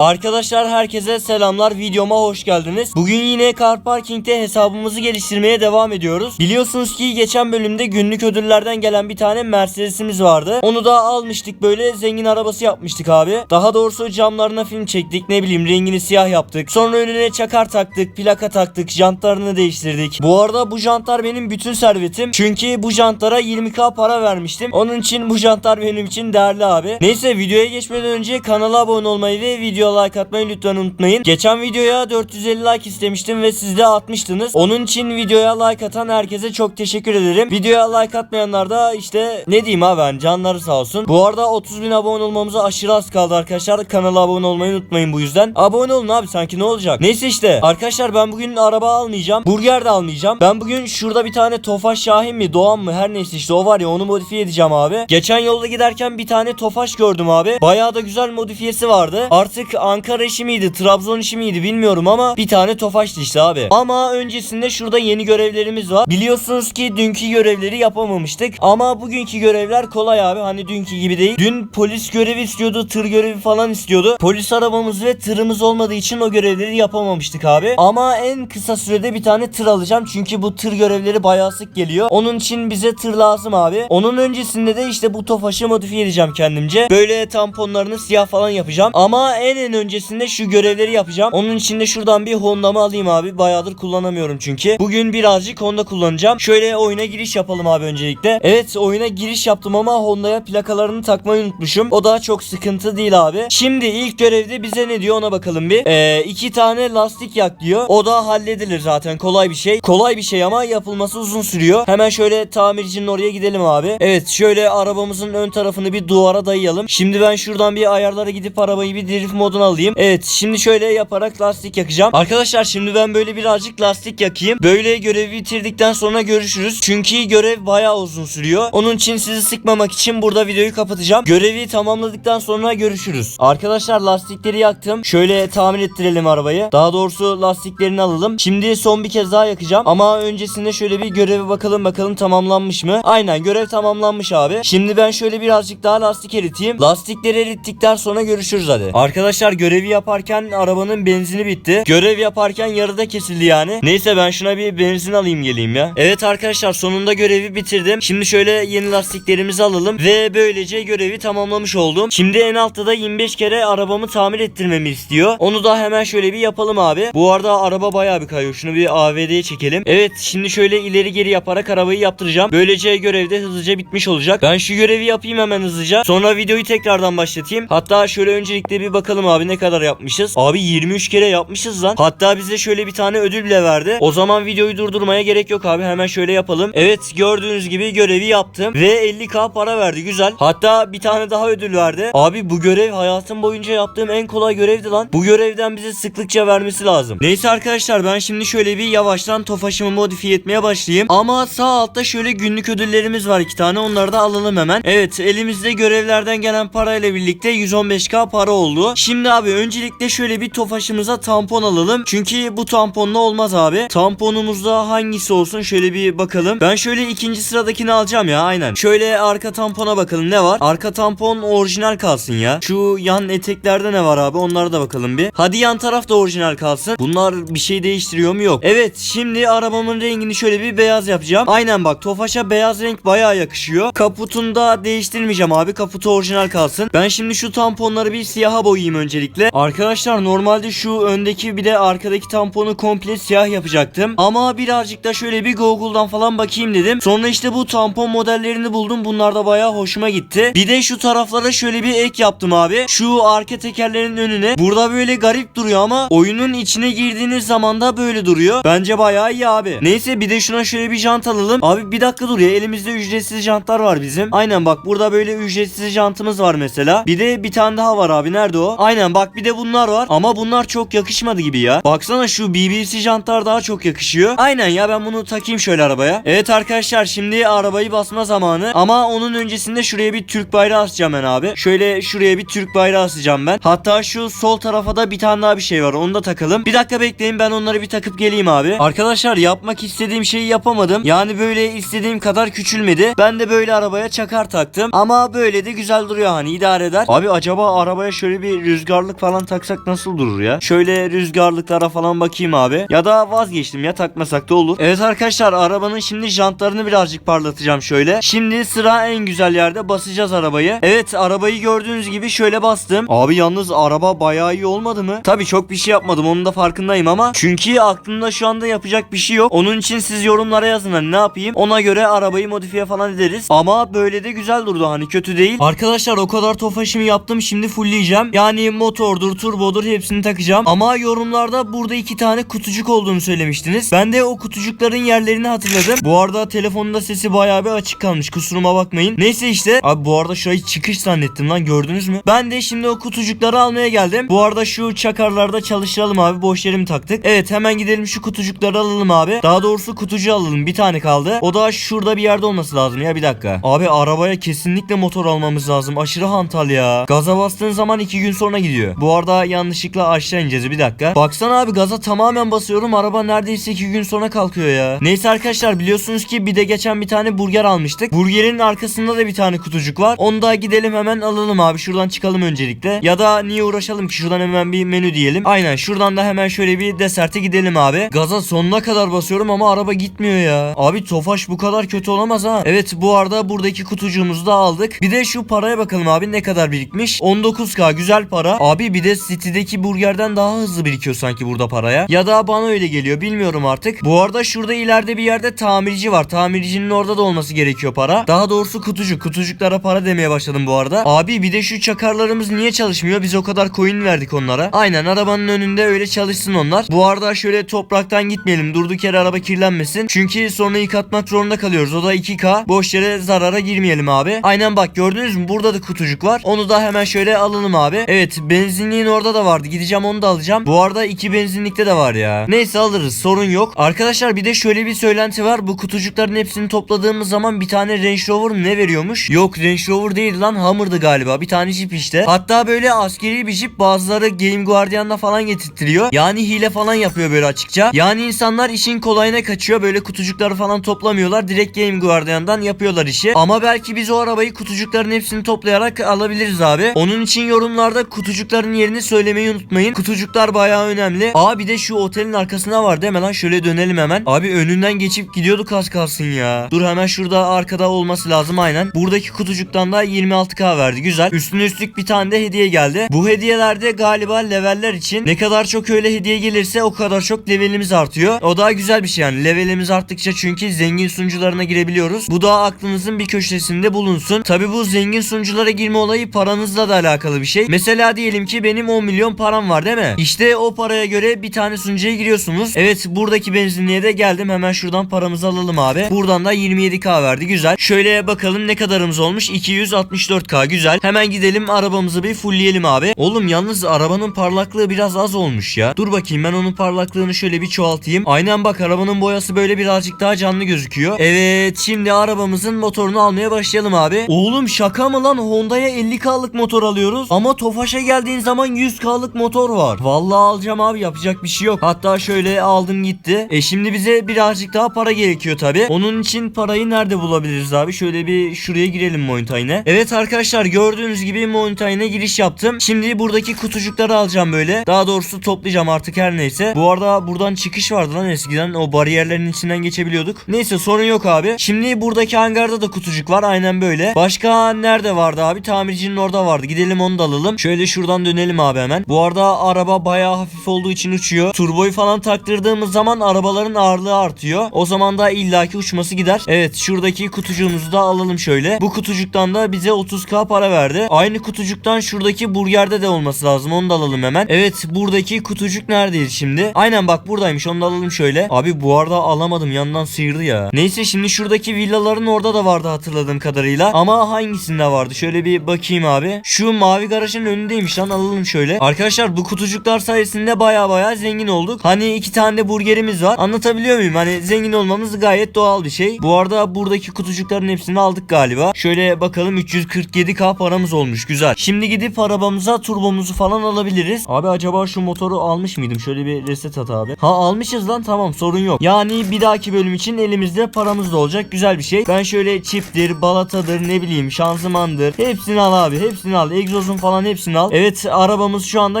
Arkadaşlar herkese selamlar videoma hoş geldiniz. Bugün yine Car Parking'de hesabımızı geliştirmeye devam ediyoruz. Biliyorsunuz ki geçen bölümde günlük ödüllerden gelen bir tane Mercedes'imiz vardı. Onu da almıştık böyle zengin arabası yapmıştık abi. Daha doğrusu camlarına film çektik ne bileyim rengini siyah yaptık. Sonra önüne çakar taktık plaka taktık jantlarını değiştirdik. Bu arada bu jantlar benim bütün servetim. Çünkü bu jantlara 20k para vermiştim. Onun için bu jantlar benim için değerli abi. Neyse videoya geçmeden önce kanala abone olmayı ve video like atmayı lütfen unutmayın. Geçen videoya 450 like istemiştim ve siz de atmıştınız. Onun için videoya like atan herkese çok teşekkür ederim. Videoya like atmayanlar da işte ne diyeyim abi ben canları sağ olsun. Bu arada 30 bin abone olmamıza aşırı az kaldı arkadaşlar. Kanala abone olmayı unutmayın bu yüzden. Abone olun abi sanki ne olacak. Neyse işte arkadaşlar ben bugün araba almayacağım. Burger de almayacağım. Ben bugün şurada bir tane Tofaş Şahin mi Doğan mı her neyse işte o var ya onu modifiye edeceğim abi. Geçen yolda giderken bir tane Tofaş gördüm abi. Bayağı da güzel modifiyesi vardı. Artık Ankara işi miydi Trabzon işi miydi bilmiyorum ama bir tane Tofaş'tı işte abi. Ama öncesinde şurada yeni görevlerimiz var. Biliyorsunuz ki dünkü görevleri yapamamıştık. Ama bugünkü görevler kolay abi. Hani dünkü gibi değil. Dün polis görevi istiyordu, tır görevi falan istiyordu. Polis arabamız ve tırımız olmadığı için o görevleri yapamamıştık abi. Ama en kısa sürede bir tane tır alacağım. Çünkü bu tır görevleri bayağı sık geliyor. Onun için bize tır lazım abi. Onun öncesinde de işte bu Tofaş'ı modifiye edeceğim kendimce. Böyle tamponlarını siyah falan yapacağım. Ama en en öncesinde şu görevleri yapacağım. Onun için de şuradan bir Honda'mı alayım abi. Bayağıdır kullanamıyorum çünkü. Bugün birazcık Honda kullanacağım. Şöyle oyuna giriş yapalım abi öncelikle. Evet oyuna giriş yaptım ama Honda'ya plakalarını takmayı unutmuşum. O da çok sıkıntı değil abi. Şimdi ilk görevde bize ne diyor ona bakalım bir. Ee, iki tane lastik yak diyor. O da halledilir zaten kolay bir şey. Kolay bir şey ama yapılması uzun sürüyor. Hemen şöyle tamircinin oraya gidelim abi. Evet şöyle arabamızın ön tarafını bir duvara dayayalım. Şimdi ben şuradan bir ayarlara gidip arabayı bir drift moduna alayım. Evet şimdi şöyle yaparak lastik yakacağım. Arkadaşlar şimdi ben böyle birazcık lastik yakayım. Böyle görevi bitirdikten sonra görüşürüz. Çünkü görev bayağı uzun sürüyor. Onun için sizi sıkmamak için burada videoyu kapatacağım. Görevi tamamladıktan sonra görüşürüz. Arkadaşlar lastikleri yaktım. Şöyle tamir ettirelim arabayı. Daha doğrusu lastiklerini alalım. Şimdi son bir kez daha yakacağım. Ama öncesinde şöyle bir göreve bakalım bakalım tamamlanmış mı? Aynen görev tamamlanmış abi. Şimdi ben şöyle birazcık daha lastik eriteyim. Lastikleri erittikten sonra görüşürüz hadi. Arkadaşlar görevi yaparken arabanın benzini bitti. Görev yaparken yarıda kesildi yani. Neyse ben şuna bir benzin alayım geleyim ya. Evet arkadaşlar sonunda görevi bitirdim. Şimdi şöyle yeni lastiklerimizi alalım ve böylece görevi tamamlamış oldum. Şimdi en altta da 25 kere arabamı tamir ettirmemi istiyor. Onu da hemen şöyle bir yapalım abi. Bu arada araba bayağı bir kayıyor. Şunu bir AVD'ye çekelim. Evet şimdi şöyle ileri geri yaparak arabayı yaptıracağım. Böylece görevde hızlıca bitmiş olacak. Ben şu görevi yapayım hemen hızlıca. Sonra videoyu tekrardan başlatayım. Hatta şöyle öncelikle bir bakalım abi ne kadar yapmışız. Abi 23 kere yapmışız lan. Hatta bize şöyle bir tane ödül bile verdi. O zaman videoyu durdurmaya gerek yok abi. Hemen şöyle yapalım. Evet gördüğünüz gibi görevi yaptım. Ve 50k para verdi güzel. Hatta bir tane daha ödül verdi. Abi bu görev hayatım boyunca yaptığım en kolay görevdi lan. Bu görevden bize sıklıkça vermesi lazım. Neyse arkadaşlar ben şimdi şöyle bir yavaştan tofaşımı modifiye etmeye başlayayım. Ama sağ altta şöyle günlük ödüllerimiz var iki tane. Onları da alalım hemen. Evet elimizde görevlerden gelen parayla birlikte 115k para oldu. Şimdi abi öncelikle şöyle bir tofaşımıza tampon alalım. Çünkü bu tamponla olmaz abi. Tamponumuzda hangisi olsun şöyle bir bakalım. Ben şöyle ikinci sıradakini alacağım ya aynen. Şöyle arka tampona bakalım ne var? Arka tampon orijinal kalsın ya. Şu yan eteklerde ne var abi onlara da bakalım bir. Hadi yan taraf da orijinal kalsın. Bunlar bir şey değiştiriyor mu yok. Evet şimdi arabamın rengini şöyle bir beyaz yapacağım. Aynen bak Tofaş'a beyaz renk bayağı yakışıyor. Kaputunda değiştirmeyeceğim abi. Kaputu orijinal kalsın. Ben şimdi şu tamponları bir siyaha boyayayım öncelikle. Arkadaşlar normalde şu öndeki bir de arkadaki tamponu komple siyah yapacaktım. Ama birazcık da şöyle bir Google'dan falan bakayım dedim. Sonra işte bu tampon modellerini buldum. Bunlar da bayağı hoşuma gitti. Bir de şu taraflara şöyle bir ek yaptım abi. Şu arka tekerlerin önüne. Burada böyle garip duruyor ama oyunun içine girdiğiniz zaman da böyle duruyor. Bence bayağı iyi abi. Neyse bir de şuna şöyle bir jant alalım. Abi bir dakika dur ya. Elimizde ücretsiz jantlar var bizim. Aynen bak burada böyle ücretsiz jantımız var mesela. Bir de bir tane daha var abi. Nerede o? Aynen bak bir de bunlar var. Ama bunlar çok yakışmadı gibi ya. Baksana şu BBC jantlar daha çok yakışıyor. Aynen ya ben bunu takayım şöyle arabaya. Evet arkadaşlar şimdi arabayı basma zamanı. Ama onun öncesinde şuraya bir Türk bayrağı asacağım ben abi. Şöyle şuraya bir Türk bayrağı asacağım ben. Hatta şu sol tarafa da bir tane daha bir şey var. Onu da takalım. Bir dakika bekleyin ben onları bir takıp geleyim abi. Arkadaşlar yapmak istediğim şeyi yapamadım. Yani böyle istediğim kadar küçülmedi. Ben de böyle arabaya çakar taktım. Ama böyle de güzel duruyor hani idare eder. Abi acaba arabaya şöyle bir rüzgar rüzgarlık falan taksak nasıl durur ya? Şöyle rüzgarlıklara falan bakayım abi. Ya da vazgeçtim ya takmasak da olur. Evet arkadaşlar arabanın şimdi jantlarını birazcık parlatacağım şöyle. Şimdi sıra en güzel yerde basacağız arabayı. Evet arabayı gördüğünüz gibi şöyle bastım. Abi yalnız araba bayağı iyi olmadı mı? Tabii çok bir şey yapmadım onun da farkındayım ama. Çünkü aklımda şu anda yapacak bir şey yok. Onun için siz yorumlara yazın hani ne yapayım. Ona göre arabayı modifiye falan ederiz. Ama böyle de güzel durdu hani kötü değil. Arkadaşlar o kadar tofaşımı yaptım şimdi fullleyeceğim. Yani motordur, turbodur hepsini takacağım. Ama yorumlarda burada iki tane kutucuk olduğunu söylemiştiniz. Ben de o kutucukların yerlerini hatırladım. Bu arada telefonunda sesi bayağı bir açık kalmış. Kusuruma bakmayın. Neyse işte. Abi bu arada şurayı çıkış zannettim lan gördünüz mü? Ben de şimdi o kutucukları almaya geldim. Bu arada şu çakarlarda çalıştıralım abi. Boş yerimi taktık. Evet hemen gidelim şu kutucukları alalım abi. Daha doğrusu kutucu alalım. Bir tane kaldı. O da şurada bir yerde olması lazım ya bir dakika. Abi arabaya kesinlikle motor almamız lazım. Aşırı hantal ya. Gaza bastığın zaman iki gün sonra gidiyor. Bu arada yanlışlıkla aşağı ineceğiz bir dakika. Baksana abi gaza tamamen basıyorum. Araba neredeyse iki gün sonra kalkıyor ya. Neyse arkadaşlar biliyorsunuz ki bir de geçen bir tane burger almıştık. Burgerin arkasında da bir tane kutucuk var. Onu da gidelim hemen alalım abi. Şuradan çıkalım öncelikle. Ya da niye uğraşalım ki şuradan hemen bir menü diyelim. Aynen şuradan da hemen şöyle bir deserte gidelim abi. Gaza sonuna kadar basıyorum ama araba gitmiyor ya. Abi Tofaş bu kadar kötü olamaz ha. Evet bu arada buradaki kutucuğumuzu da aldık. Bir de şu paraya bakalım abi ne kadar birikmiş. 19k güzel para. Abi bir de City'deki burgerden daha hızlı birikiyor sanki burada paraya. Ya da bana öyle geliyor bilmiyorum artık. Bu arada şurada ileride bir yerde tamirci var. Tamircinin orada da olması gerekiyor para. Daha doğrusu kutucuk. Kutucuklara para demeye başladım bu arada. Abi bir de şu çakarlarımız niye çalışmıyor? Biz o kadar coin verdik onlara. Aynen arabanın önünde öyle çalışsın onlar. Bu arada şöyle topraktan gitmeyelim. Durduk yere araba kirlenmesin. Çünkü sonra yıkatmak zorunda kalıyoruz. O da 2K. Boş yere zarara girmeyelim abi. Aynen bak gördünüz mü? Burada da kutucuk var. Onu da hemen şöyle alalım abi. Evet benzinliğin orada da vardı. Gideceğim onu da alacağım. Bu arada iki benzinlikte de var ya. Neyse alırız. Sorun yok. Arkadaşlar bir de şöyle bir söylenti var. Bu kutucukların hepsini topladığımız zaman bir tane Range Rover ne veriyormuş? Yok Range Rover değil lan. Hummer'dı galiba. Bir tane jip işte. Hatta böyle askeri bir jip bazıları Game Guardian'da falan getirtiriyor. Yani hile falan yapıyor böyle açıkça. Yani insanlar işin kolayına kaçıyor. Böyle kutucukları falan toplamıyorlar. Direkt Game Guardian'dan yapıyorlar işi. Ama belki biz o arabayı kutucukların hepsini toplayarak alabiliriz abi. Onun için yorumlarda kutucukların yerini söylemeyi unutmayın. Kutucuklar bayağı önemli. Aa bir de şu otelin arkasına var değil lan? Şöyle dönelim hemen. Abi önünden geçip gidiyorduk az kalsın ya. Dur hemen şurada arkada olması lazım aynen. Buradaki kutucuktan da 26k verdi. Güzel. Üstüne üstlük bir tane de hediye geldi. Bu hediyelerde galiba leveller için ne kadar çok öyle hediye gelirse o kadar çok levelimiz artıyor. O daha güzel bir şey yani. Levelimiz arttıkça çünkü zengin sunucularına girebiliyoruz. Bu da aklınızın bir köşesinde bulunsun. Tabi bu zengin sunuculara girme olayı paranızla da alakalı bir şey. Mesela diyelim ki benim 10 milyon param var değil mi? İşte o paraya göre bir tane sunucuya giriyorsunuz. Evet buradaki benzinliğe de geldim. Hemen şuradan paramızı alalım abi. Buradan da 27k verdi. Güzel. Şöyle bakalım ne kadarımız olmuş. 264k güzel. Hemen gidelim arabamızı bir fullleyelim abi. Oğlum yalnız arabanın parlaklığı biraz az olmuş ya. Dur bakayım ben onun parlaklığını şöyle bir çoğaltayım. Aynen bak arabanın boyası böyle birazcık daha canlı gözüküyor. Evet şimdi arabamızın motorunu almaya başlayalım abi. Oğlum şaka mı lan Honda'ya 50k'lık motor alıyoruz. Ama Tofaş'a geldiğin zaman 100k'lık motor var. Vallahi alacağım abi yapacak bir şey yok. Hatta şöyle aldım gitti. E şimdi bize birazcık daha para gerekiyor tabi. Onun için parayı nerede bulabiliriz abi? Şöyle bir şuraya girelim Mountain'e. Evet arkadaşlar gördüğünüz gibi Mountain'e giriş yaptım. Şimdi buradaki kutucukları alacağım böyle. Daha doğrusu toplayacağım artık her neyse. Bu arada buradan çıkış vardı lan eskiden. O bariyerlerin içinden geçebiliyorduk. Neyse sorun yok abi. Şimdi buradaki hangarda da kutucuk var. Aynen böyle. Başka nerede vardı abi? Tamircinin orada vardı. Gidelim onu da alalım. Şöyle şuradan dönelim abi hemen. Bu arada araba bayağı hafif olduğu için uçuyor. Turboyu falan taktırdığımız zaman arabaların ağırlığı artıyor. O zaman da illaki uçması gider. Evet şuradaki kutucuğumuzu da alalım şöyle. Bu kutucuktan da bize 30k para verdi. Aynı kutucuktan şuradaki burgerde de olması lazım. Onu da alalım hemen. Evet buradaki kutucuk neredeydi şimdi? Aynen bak buradaymış. Onu da alalım şöyle. Abi bu arada alamadım. Yandan sıyırdı ya. Neyse şimdi şuradaki villaların orada da vardı hatırladığım kadarıyla. Ama hangisinde vardı? Şöyle bir bakayım abi. Şu mavi garajın önündeymiş lan alalım şöyle. Arkadaşlar bu kutucuklar sayesinde baya baya zengin olduk. Hani iki tane burgerimiz var. Anlatabiliyor muyum? Hani zengin olmamız gayet doğal bir şey. Bu arada buradaki kutucukların hepsini aldık galiba. Şöyle bakalım 347k paramız olmuş. Güzel. Şimdi gidip arabamıza turbomuzu falan alabiliriz. Abi acaba şu motoru almış mıydım? Şöyle bir reset at abi. Ha almışız lan tamam sorun yok. Yani bir dahaki bölüm için elimizde paramız da olacak. Güzel bir şey. Ben şöyle çiptir, balatadır, ne bileyim şanzımandır. Hepsini al abi. Hepsini al. Egzozun falan hepsini al. Evet arabamız şu anda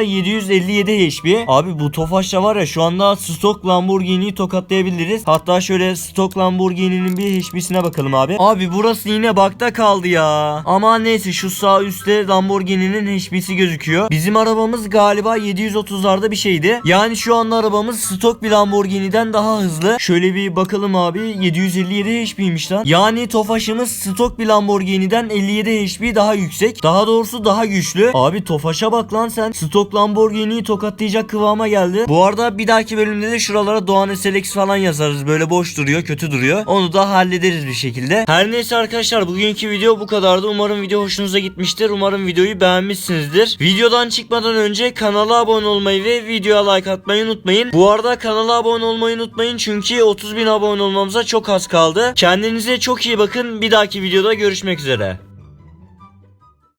757 HP. Abi bu Tofaş'ta var ya şu anda stok Lamborghini'yi tokatlayabiliriz. Hatta şöyle stok Lamborghini'nin bir HP'sine bakalım abi. Abi burası yine bakta kaldı ya. Ama neyse şu sağ üstte Lamborghini'nin HP'si gözüküyor. Bizim arabamız galiba 730'larda bir şeydi. Yani şu anda arabamız stok bir Lamborghini'den daha hızlı. Şöyle bir bakalım abi 757 HP'ymiş lan. Yani Tofaş'ımız stok bir Lamborghini'den 57 HP daha yüksek. Daha doğrusu daha güçlü. Abi Tofaş'a bak lan sen. Stok Lamborghini'yi tokatlayacak kıvama geldi. Bu arada bir dahaki bölümde de şuralara Doğan SLX falan yazarız. Böyle boş duruyor, kötü duruyor. Onu da hallederiz bir şekilde. Her neyse arkadaşlar bugünkü video bu kadardı. Umarım video hoşunuza gitmiştir. Umarım videoyu beğenmişsinizdir. Videodan çıkmadan önce kanala abone olmayı ve videoya like atmayı unutmayın. Bu arada kanala abone olmayı unutmayın çünkü 30 bin abone olmamıza çok az kaldı. Kendinize çok iyi bakın. Bir dahaki videoda görüşmek üzere.